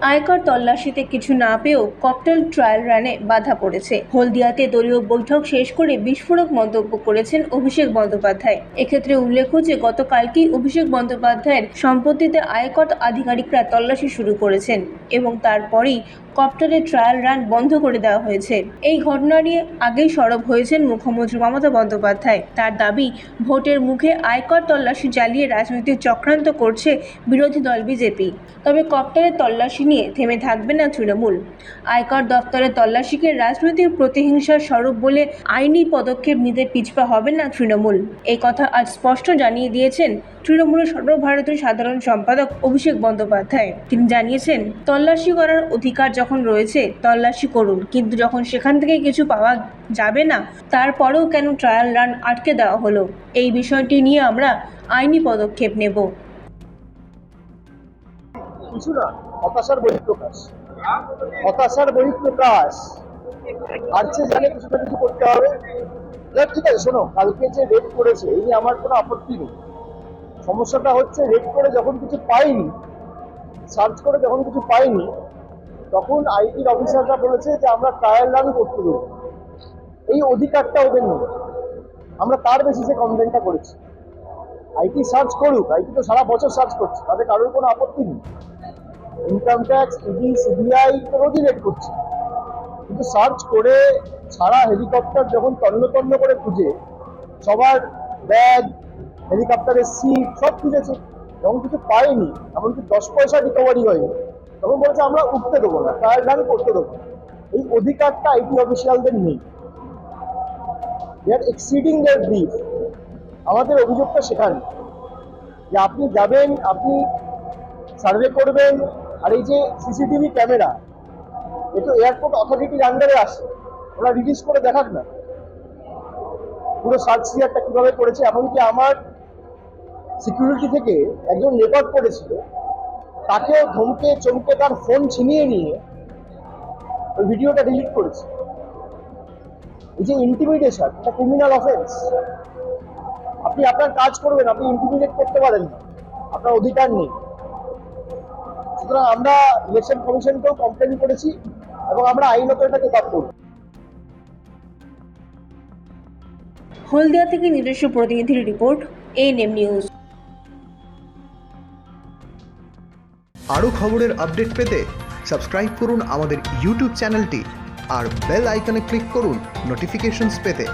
আয়কর তল্লাশিতে কিছু না পেয়েও ককটেল ট্রায়াল রানে বাধা পড়েছে। হলদিয়াতে দলীয় বৈঠক শেষ করে বিস্ফোরক মন্তব্য করেছেন অভিষেক বন্দ্যোপাধ্যায়। এক্ষেত্রে উল্লেখ্য যে গতকালকেই অভিষেক বন্দ্যোপাধ্যায়ের সম্পত্তিতে আয়কর আধিকারিকরা তল্লাশি শুরু করেছেন এবং তারপরেই কপ্টারের ট্রায়াল রান বন্ধ করে দেওয়া হয়েছে। এই ঘটনা নিয়ে আগেই সরব হয়েছেন মুখ্যমন্ত্রী মমতা বন্দ্যোপাধ্যায়। তার দাবি, ভোটের মুখে আয়কর তল্লাশি চালিয়ে রাজনৈতিক চক্রান্ত করছে বিরোধী দল বিজেপি। তবে কপ্টারের তল্লাশি নিয়ে থেমে থাকবে না তৃণমূল। আয়কর দফতরের তল্লাশিকে রাজনৈতিক প্রতিহিংসার স্বরূপ বলে আইনি পদক্ষেপ নিতে পিছপা হবে না তৃণমূল। এই কথা আজ স্পষ্ট জানিয়ে দিয়েছেন তৃণমূলের সর্বভারতীয় সাধারণ সম্পাদক অভিষেক বন্দ্যোপাধ্যায়। তিনি জানিয়েছেন, তল্লাশি করার অধিকার যখন রয়েছে, তল্লাশি করুন। কিন্তু যখন সেখান থেকে কিছু পাওয়া যাবে না, তারপরেও কেন ট্রায়াল রান আটকে দেওয়া হলো? এই বিষয়টি নিয়ে আমরা আইনি পদক্ষেপ নেব। কিছু না, হতাশার বহিঃপ্রকাশ। হতাশার বহিঃপ্রকাশ। চেয়ে জানে কিছু না কিছু করতে হবে। ঠিক আছে, শোনো, কালকে যে রেড করেছে, এই নিয়ে আমার কোনো আপত্তি নেই। সমস্যাটা হচ্ছে রেড করে যখন কিছু পাইনি সার্চ করে যখন কিছু পাইনি, তখন আইটির অফিসাররা বলেছে যে আমরা ট্রায়াল রান করতে দেবো। এই অধিকারটা ওদের নেই। আমরা তার বেশি বেসিসে কমপ্লেনটা করেছি। আইটি সার্চ করুক আইটি তো সারা বছর সার্চ করছে তাদের কারোর কোনো আপত্তি নেই। ইনকাম ট্যাক্স ইডি সিবিআই তো করছে কিন্তু সার্চ করে সারা হেলিকপ্টার যখন তন্ন তন্ন করে খুঁজে, সবার ব্যাগ হেলিকপ্টারের সিট সব খুঁজেছে। যখন কিছু পায়নি, এমনকি দশ পয়সা রিকভারি হয়নি, তখন বলেছে আমরা উঠতে দেবো না ট্রায়াল রান করতে দেবো। এই অধিকারটা আইটি অফিসিয়ালদের নেই। দে আর এক্সিডিং দেয়ার ব্রিফ আমাদের অভিযোগটা সেখানে। যে আপনি যাবেন, আপনি সার্ভে করবেন আর এই যে সিসিটিভি ক্যামেরা এ তো এয়ারপোর্ট অথরিটির আন্ডারে আসে, ওরা রিলিজ করে দেখাক না। পুরো সার্চ সিয়ারটা কীভাবে করেছে, এমনকি আমার সিকিউরিটি থেকে একজন রেকর্ড করেছিল তাকে ধমকে চমকে তার ফোন ছিনিয়ে নিয়ে ওই ভিডিওটা ডিলিট করেছে। এই যে ইন্টিমিডেশন এটা ক্রিমিনাল অফেন্স আপনি আপনার কাজ করবেন, আপনি ইন্টিমিডেট করতে পারেন না। আপনার অধিকার নেই। সুতরাং আমরা ইলেকশন কমিশনকেও কমপ্লেন করেছি এবং আমরা আইনত এটাকে কাপ করব। হলদিয়া থেকে নিজস্ব প্রতিনিধির রিপোর্ট এএনএম নিউজ আরও খবরের আপডেট পেতে সাবস্ক্রাইব করুন আমাদের ইউটিউব চ্যানেলটি আর বেল আইকনে ক্লিক করুন নোটিফিকেশনস পেতে।